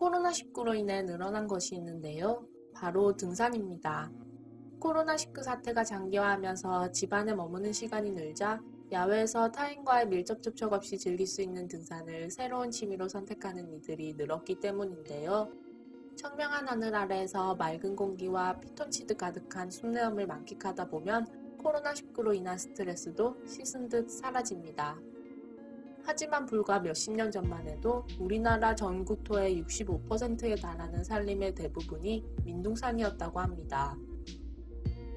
코로나19로 인해 늘어난 것이 있는데요. 바로 등산입니다. 코로나19 사태가 장기화하면서 집안에 머무는 시간이 늘자 야외에서 타인과의 밀접 접촉 없이 즐길 수 있는 등산을 새로운 취미로 선택하는 이들이 늘었기 때문인데요. 청명한 하늘 아래에서 맑은 공기와 피톤치드 가득한 숲내음을 만끽하다 보면 코로나19로 인한 스트레스도 씻은 듯 사라집니다. 하지만 불과 몇십 년 전만 해도 우리나라 전국토의 65%에 달하는 산림의 대부분이 민둥산이었다고 합니다.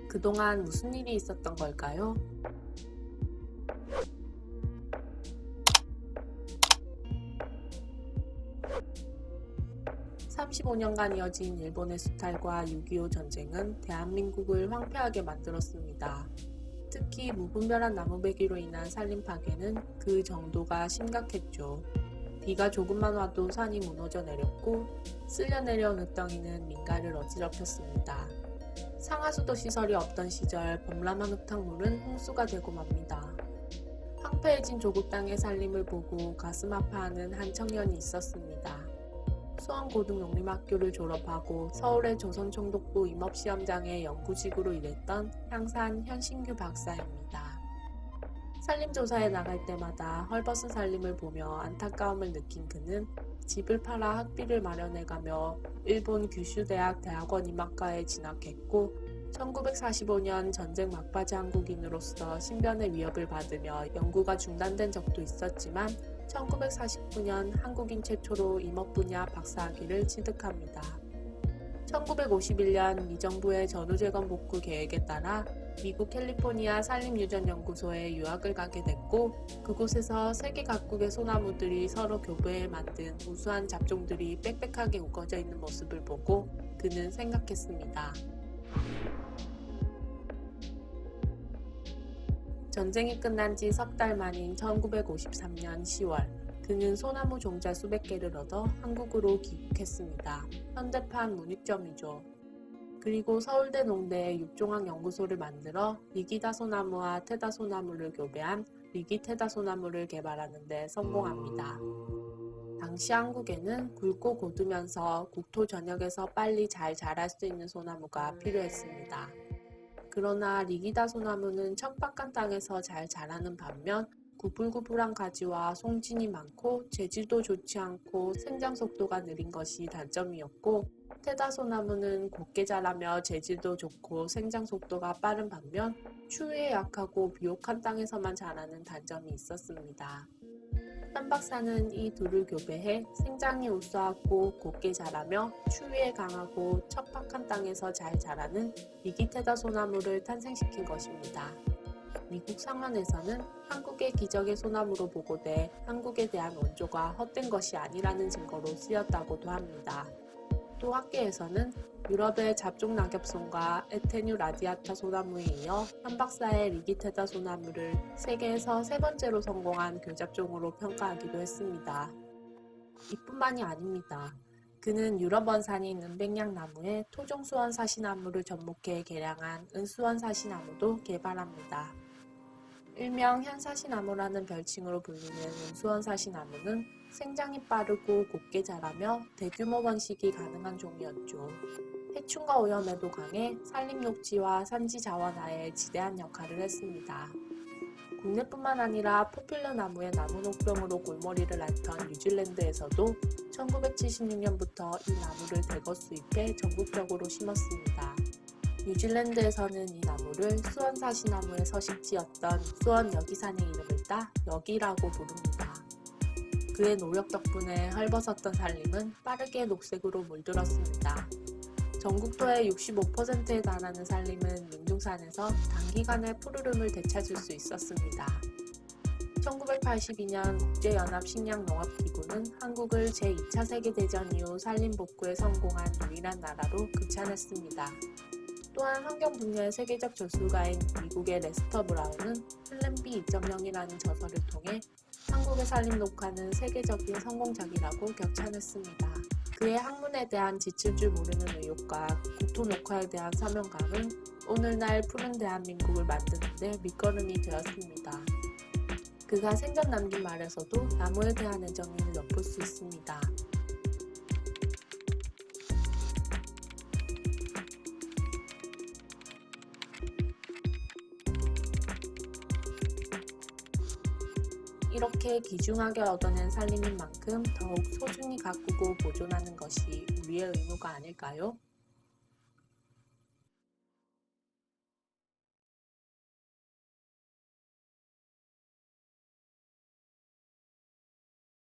그동안 무슨 일이 있었던 걸까요? 35년간 이어진 일본의 수탈과 6.25 전쟁은 대한민국을 황폐하게 만들었습니다. 특히 무분별한 나무배기로 인한 산림 파괴는 그 정도가 심각했죠. 비가 조금만 와도 산이 무너져 내렸고 쓸려 내려온 흙덩이는 민가를 어지럽혔습니다. 상하수도 시설이 없던 시절 범람한 흙탕물은 홍수가 되고 맙니다. 황폐해진 조국 땅의 살림을 보고 가슴 아파하는 한 청년이 있었습니다. 수원고등농림학교를 졸업하고 서울의 조선총독부 임업시험장의 연구직으로 일했던 향산 현신규 박사입니다. 산림조사에 나갈 때마다 헐벗은 산림을 보며 안타까움을 느낀 그는 집을 팔아 학비를 마련해가며 일본 규슈대학 대학원 임학과에 진학했고 1945년 전쟁 막바지 한국인으로서 신변의 위협을 받으며 연구가 중단된 적도 있었지만 1949년 한국인 최초로 임업 분야 박사학위를 취득합니다. 1951년 미 정부의 전후재건 복구 계획에 따라 미국 캘리포니아 산림유전연구소에 유학을 가게 됐고 그곳에서 세계 각국의 소나무들이 서로 교배해 만든 우수한 잡종들이 빽빽하게 우거져 있는 모습을 보고 그는 생각했습니다. 전쟁이 끝난 지 석 달 만인 1953년 10월, 그는 소나무 종자 수백 개를 얻어 한국으로 귀국했습니다. 현대판 문익점이죠. 그리고 서울대 농대에 육종학 연구소를 만들어 리기다 소나무와 테다 소나무를 교배한 리기 테다 소나무를 개발하는 데 성공합니다. 당시 한국에는 굵고 고두면서 국토 전역에서 빨리 잘 자랄 수 있는 소나무가 필요했습니다. 그러나 리기다 소나무는 척박한 땅에서 잘 자라는 반면 구불구불한 가지와 송진이 많고 재질도 좋지 않고 생장 속도가 느린 것이 단점이었고 테다 소나무는 곱게 자라며 재질도 좋고 생장 속도가 빠른 반면 추위에 약하고 비옥한 땅에서만 자라는 단점이 있었습니다. 현 박사는 이 둘을 교배해 생장이 우수하고 곱게 자라며 추위에 강하고 척박한 땅에서 잘 자라는 리기테다 소나무를 탄생시킨 것입니다. 미국 상원에서는 한국의 기적의 소나무로 보고돼 한국에 대한 원조가 헛된 것이 아니라는 증거로 쓰였다고도 합니다. 또 학계에서는 유럽의 잡종 낙엽송과 에테뉴 라디아타 소나무에 이어 한 박사의 리기테다 소나무를 세계에서 세 번째로 성공한 교잡종으로 평가하기도 했습니다. 이뿐만이 아닙니다. 그는 유럽 원산이 있는 백량나무에 토종수원 사시나무를 접목해 개량한 은수원 사시나무도 개발합니다. 일명 현사시나무라는 별칭으로 불리는 은수원 사시나무는 생장이 빠르고 곱게 자라며 대규모 번식이 가능한 종이었죠. 해충과 오염에도 강해 산림 녹지와 산지 자원화에 지대한 역할을 했습니다. 국내뿐만 아니라 포퓰러 나무의 나무 녹병으로 골머리를 앓던 뉴질랜드에서도 1976년부터 이 나무를 대거 수입해 전국적으로 심었습니다. 뉴질랜드에서는 이 나무를 수원 사시나무의 서식지였던 수원 여기산의 이름을 따 여기라고 부릅니다. 그의 노력 덕분에 헐벗었던 산림은 빠르게 녹색으로 물들었습니다. 전국토의 65%에 달하는 산림은 민둥산에서 단기간에 푸르름을 되찾을 수 있었습니다. 1982년 국제연합식량농업기구는 한국을 제2차 세계대전 이후 산림 복구에 성공한 유일한 나라로 극찬했습니다. 또한 환경 분야의 세계적 저술가인 미국의 레스터 브라운은 플랜B 2.0이라는 저서를 통해 한국의 산림 녹화는 세계적인 성공작이라고 격찬했습니다. 그의 학문에 대한 지칠 줄 모르는 의욕과 국토 녹화에 대한 사명감은 오늘날 푸른 대한민국을 만드는데 밑거름이 되었습니다. 그가 생전 남긴 말에서도 나무에 대한 애정을 엿볼 수 있습니다. 이렇게 귀중하게 얻어낸 살림인 만큼 더욱 소중히 가꾸고 보존하는 것이 우리의 의무가 아닐까요?